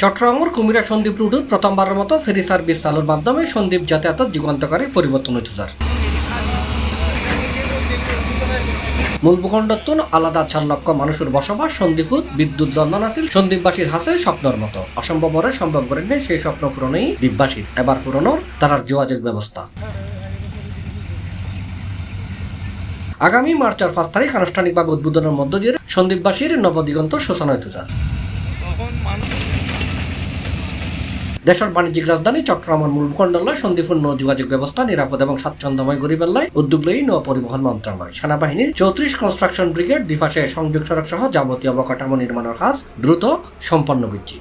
চট্টগ্রামের কুমিরা সন্দ্বীপ রুটে প্রথমবারের মতো ফেরি সার্ভিস চালুর মাধ্যমে সন্দ্বীপ যাতায়াত যুগান্তকারী পরিবর্তন হইতে যার মূল ভূখণ্ডত্ব আলাদা চার লক্ষ মানুষের বসবাস সন্দীপুর বিদ্যুৎ জন্মান আছিল সন্দীপবাসীর হাসে স্বপ্নের মতো অসম্ভব সম্ভব করেন সেই স্বপ্ন পূরণেই দ্বীপবাসীর। এবার পূরণর তারার যোগাযোগ ব্যবস্থা। আগামী মার্চের পাঁচ তারিখ আনুষ্ঠানিকভাবে উদ্বোধনের মধ্য দিয়ে সন্দীপবাসীর নবদিগন্ত সূচনা হইতে যার দেশের বাণিজ্যিক রাজধানী চট্টগ্রামের মূল ভূখণ্ডলায় সন্ধিপূর্ণ যোগাযোগ ব্যবস্থা নিরাপদ এবং স্বাচ্ছন্দ্যময় গরিবেল্লায় উদ্যোগ লই নৌ পরিবহন মন্ত্রণালয়। সেনাবাহিনীর চৌত্রিশ কনস্ট্রাকশন ব্রিগেড দ্বিপাশে সংযোগ সড়ক সহ যাবতীয় অবকাঠামো নির্মাণের কাজ দ্রুত সম্পন্ন করছে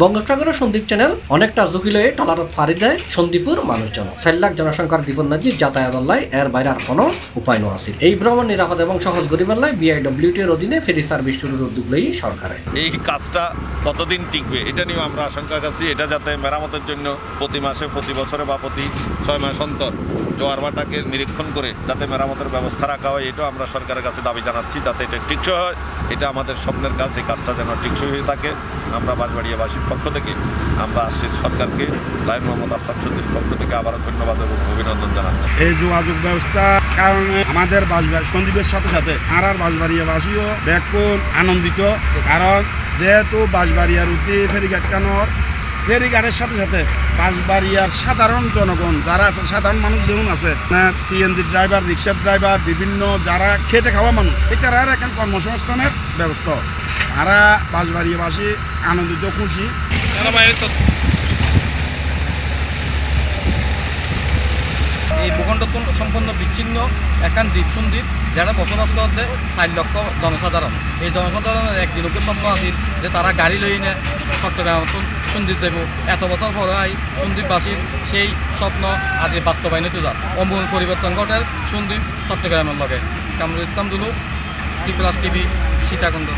বঙ্গোপসাগরের সন্দীপ চ্যানেল, অনেকটা ঝুঁকি লয়ে টালারত ফারি দেয় সন্দীপুর মানুষজন। চার লাখ জনসংখ্যার দ্বীপন্যাজি যাতায়াত লাই এর বাইরে আর কোনো উপায় নো আছে এই ভ্রমণ নিরাপদ এবং সহজ গরিবের বিআইডব্লিউটি এর অধীনে ফেরি সার্ভিস শুরুর উদ্যোগ লই সরকারের। এই কাজটা কতদিন টিকবে এটা নিয়েও আমরা আশঙ্কা করছি। এটা যাতে মেরামতের জন্য প্রতি মাসে, প্রতি বছরে বা প্রতি ছয় মাস অন্তর জোয়ার ভাটাকে নিরীক্ষণ করে যাতে মেরামতের ব্যবস্থা রাখা হয়, এটাও আমরা সরকারের কাছে দাবি জানাচ্ছি, যাতে এটা টিকসই হয়। এটা আমাদের স্বপ্নের কাজ, এই কাজটা যেন টিকসই হয়ে থাকে। আমরা বাঁশবাড়িয়াবাসীর পক্ষ থেকে আমরা আসছি সরকারকে লাইন মোহাম্মদ আস্তাব চৌধুরীর পক্ষ থেকে আবারও ধন্যবাদ এবং অভিনন্দন জানাচ্ছি। এই যোগাযোগ ব্যবস্থা কারণে আমাদের বাসবাড়ি, সন্দীপের সাথে সাথে আর আর বাসবাড়িয়াবাসীও ব্যাকুল আনন্দিত। কারণ যেহেতু বাসবাড়িয়ার উঠে ফেরিঘাট কানোর, ফেরিঘাটের সাথে সাথে বাসবাড়িয়ার সাধারণ জনগণ যারা আছে, সাধারণ মানুষ যেমন আছে সিএনজি ড্রাইভার রিক্সার ড্রাইভার বিভিন্ন যারা খেটে খাওয়া মানুষ, এটার এখন কর্মসংস্থানের ব্যবস্থা। তারা বাসবাড়িয়াবাসী আনন্দিত, খুশি। এই ভূখণ্ডত্ব সম্পূর্ণ বিচ্ছিন্ন একান দ্বীপ সন্দ্বীপ, যারা বসবাস করতে চার লক্ষ জনসাধারণ। এই জনসাধারণের একদিনকে স্বপ্ন আছিল যে তারা গাড়ি লই নে চট্টগ্রাম সন্দ্বীপ দেব। এত বছর পরে সন্দ্বীপবাসীর সেই স্বপ্ন আজ বাস্তবায়নিত যা অমূল পরিবর্তন ঘটের সন্দ্বীপ চট্টগ্রামের লগে। কামরুল ইসলাম দুলু ত্রিপুরাস টিভি, সীতাকুণ্ড।